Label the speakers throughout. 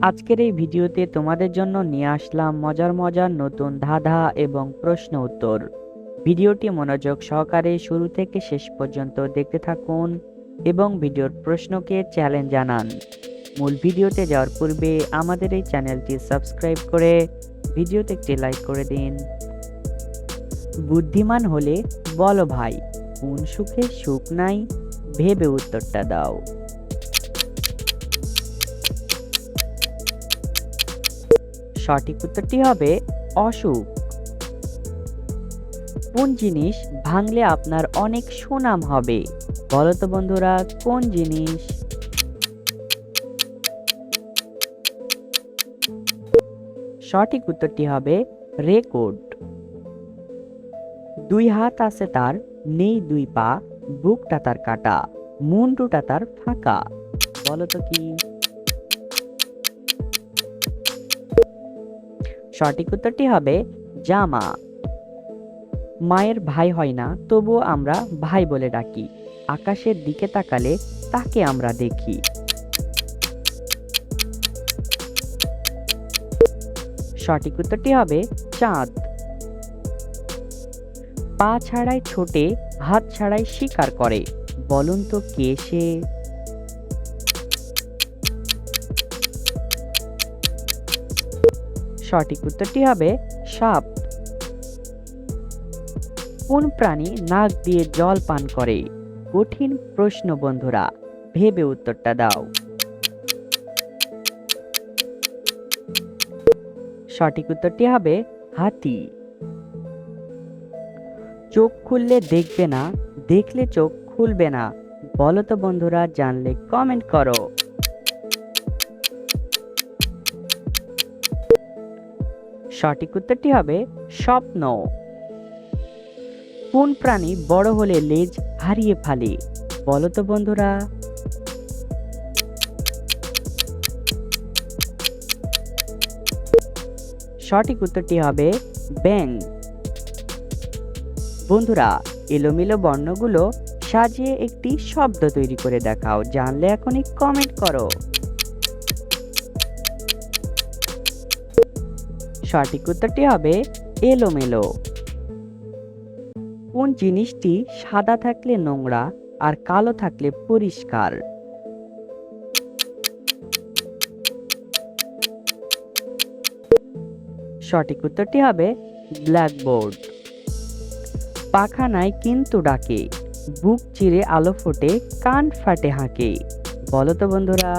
Speaker 1: আজকের এই ভিডিওতে তোমাদের জন্য নিয়ে আসলাম মজার মজার নতুন ধাঁধা এবং প্রশ্ন উত্তর। ভিডিওটি মনোযোগ সহকারে শুরু থেকে শেষ পর্যন্ত দেখতে থাকুন এবং ভিডিওর প্রশ্নকে চ্যালেঞ্জ জানান। মূল ভিডিওতে যাওয়ার পূর্বে আমাদের এই চ্যানেলটি সাবস্ক্রাইব করে ভিডিওতে একটি লাইক করে দিন। বুদ্ধিমান হলে বলো ভাই, কোন সুখে সুখ নাই ভেবে উত্তরটা দাও। সঠিক উত্তরটি হবে অসুখ। কোন জিনিস ভাঙলে আপনার অনেক সুনাম হবে? বলো তো বন্ধুরা, কোন জিনিস? সঠিক উত্তরটি হবে রেকর্ড। দুই হাত আছে তার, নেই দুই পা, বুকটা তার কাটা, মুন্ডুটা তার ফাঁকা। বলো তো কি? সঠিক উত্তরটি হবে জামা। মায়ের ভাই হয় না, তবুও আমরা ভাই বলে ডাকি। আকাশের দিকে তাকালে তাকে আমরা দেখি। সঠিক উত্তরটি হবে চাঁদ। পা ছাড়াই ছোটে হাত ছাড়াই শিকার করে। বলুন তো কে সে? সঠিক উত্তরটি হবে সাপ। কোন প্রাণী নাক দিয়ে জল পান করে? কঠিন প্রশ্ন বন্ধুরা, ভেবে উত্তরটা দাও। সঠিক উত্তরটি হবে হাতি। চোখ খুললে দেখবে না, দেখলে চোখ খুলবে না। বলো তো বন্ধুরা, জানলে কমেন্ট করো। সঠিক উত্তরটি হবে স্বপ্ন। কোন প্রাণী বড় হলে লেজ হারিয়ে ফেলে? বলো তো বন্ধুরা। সঠিক উত্তরটি হবে ব্যাং বন্ধুরা, এলোমেলো বর্ণগুলো সাজিয়ে একটি শব্দ তৈরি করে দেখাও। জানলে এখনই কমেন্ট করো। সঠিক উত্তরটি হবে এলোমেলো। কোন জিনিসটি সাদা থাকলে নোংরা আর কালো থাকলে পরিষ্কার? সঠিক উত্তরটি হবে ব্ল্যাকবোর্ড। পাখা নাই কিন্তু ডাকে, বুক চিরে আলো ফোটে, কান ফাটে হাঁকে। বলো তো বন্ধুরা।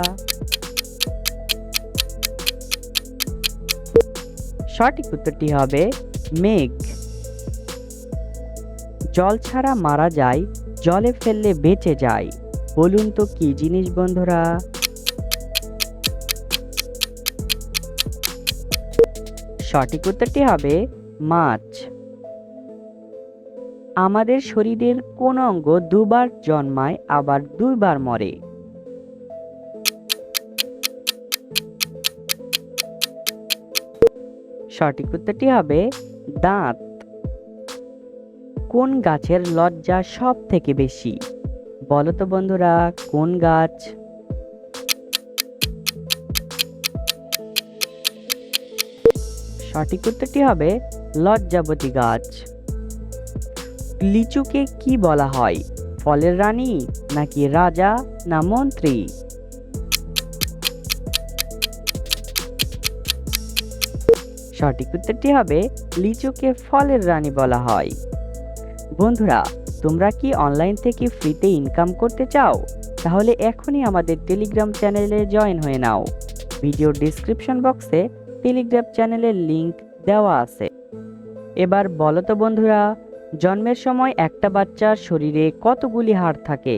Speaker 1: সঠিক উত্তরটি হবে মেঘ। জল ছাড়া মারা যায়, জলে ফেললে বেঁচে যায়। বলুন তো কি জিনিস বন্ধুরা? সঠিক উত্তরটি হবে মাছ। আমাদের শরীরের কোন অঙ্গ দুবার জন্মায়, আবার দুইবার মরে। সঠিক উত্তরটি হবে দাঁত। কোন গাছের লজ্জা সব থেকে বেশি? বলো তো বন্ধুরা, কোন গাছ? সঠিক উত্তরটি হবে লজ্জাবতী গাছ। লিচুকে কি বলা হয়? ফলের রানী নাকি রাজা না মন্ত্রী? সঠিক উত্তরটি হবে লিচুকে ফলের রানী বলা হয়। বন্ধুরা, তোমরা কি অনলাইন থেকে ফ্রিতে ইনকাম করতে চাও? তাহলে এখনই আমাদের টেলিগ্রাম চ্যানেলে জয়েন হয়ে নাও। ভিডিও ডিসক্রিপশন বক্সে টেলিগ্রাম চ্যানেলের লিংক দেওয়া আছে। এবার বলো তো বন্ধুরা, জন্মের সময় একটা বাচ্চার শরীরে কতগুলি হাড় থাকে?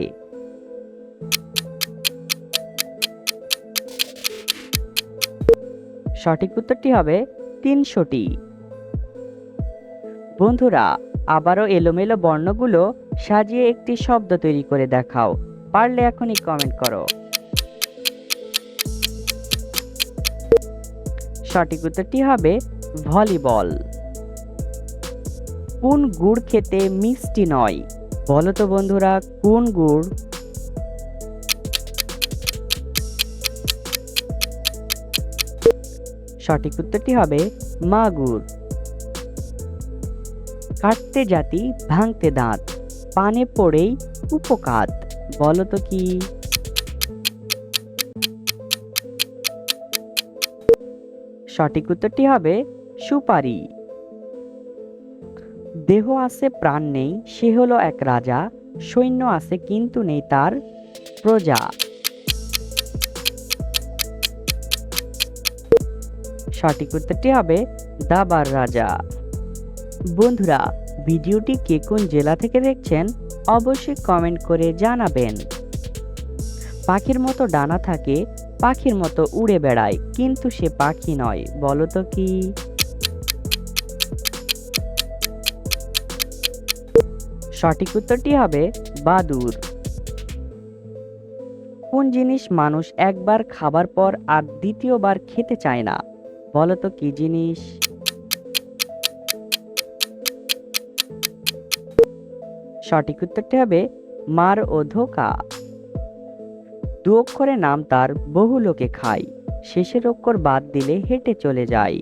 Speaker 1: সঠিক উত্তরটি হবে তিনশোটি। বন্ধুরা, আবারও এলোমেলো বর্ণগুলো সাজিয়ে একটি শব্দ তৈরি করে দেখাও। পারলে এখনই কমেন্ট করো। সঠিক উত্তরটি হবে ভলিবল। কোন গুড় খেতে মিষ্টি নয়? বলো তো বন্ধুরা, কোন গুড়? সঠিক উত্তরটি হবে মাগুর। কাটতে জাতি, ভাঙতে দাঁত, পানে পড়েই উপকাত, বলো তো কি? সঠিক উত্তরটি হবে সুপারি। দেহ আছে, প্রাণ নেই, সে হলো এক রাজা, সৈন্য আছে, কিন্তু নেই তার প্রজা। সঠিক উত্তরটি হবে দাবার রাজা। বন্ধুরা, ভিডিওটি কে কোন জেলা থেকে দেখছেন অবশ্যই কমেন্ট করে জানাবেন। পাখির মতো ডানা থাকে, পাখির মতো উড়ে বেড়ায়, কিন্তু সে পাখি নয় বলো তো কি? সঠিক উত্তরটি হবে বাদুর। কোন জিনিস মানুষ একবার খাবার পর আর দ্বিতীয়বার খেতে চায় না? বলো তো কি জিনিস? সঠিক উত্তরটি হবে, মার ও ধোকা। দু অক্ষরে নাম তার, বহু লোকে খায়। শেষের অক্ষর বাদ দিলে হেঁটে চলে যায়।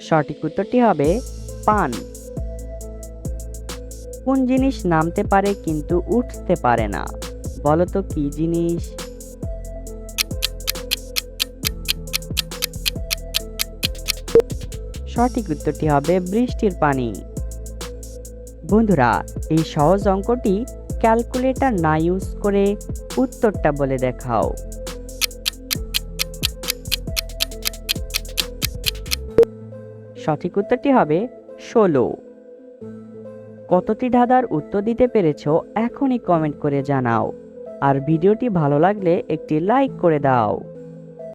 Speaker 1: সঠিক উত্তরটি হবে, পান। কোন জিনিস নামতে পারে কিন্তু উঠতে পারে না। বলো তো কি জিনিস? সঠিক উত্তরটি হবে বৃষ্টির পানি। বন্ধুরা, এই সহজ অঙ্কটি ক্যালকুলেটর না ইউজ করে উত্তরটা বলে দেখাও। সঠিক উত্তরটি হবে ষোলো। কতটি ধাঁধার উত্তর দিতে পেরেছ এখনই কমেন্ট করে জানাও। আর ভিডিওটি ভালো লাগলে একটি লাইক করে দাও।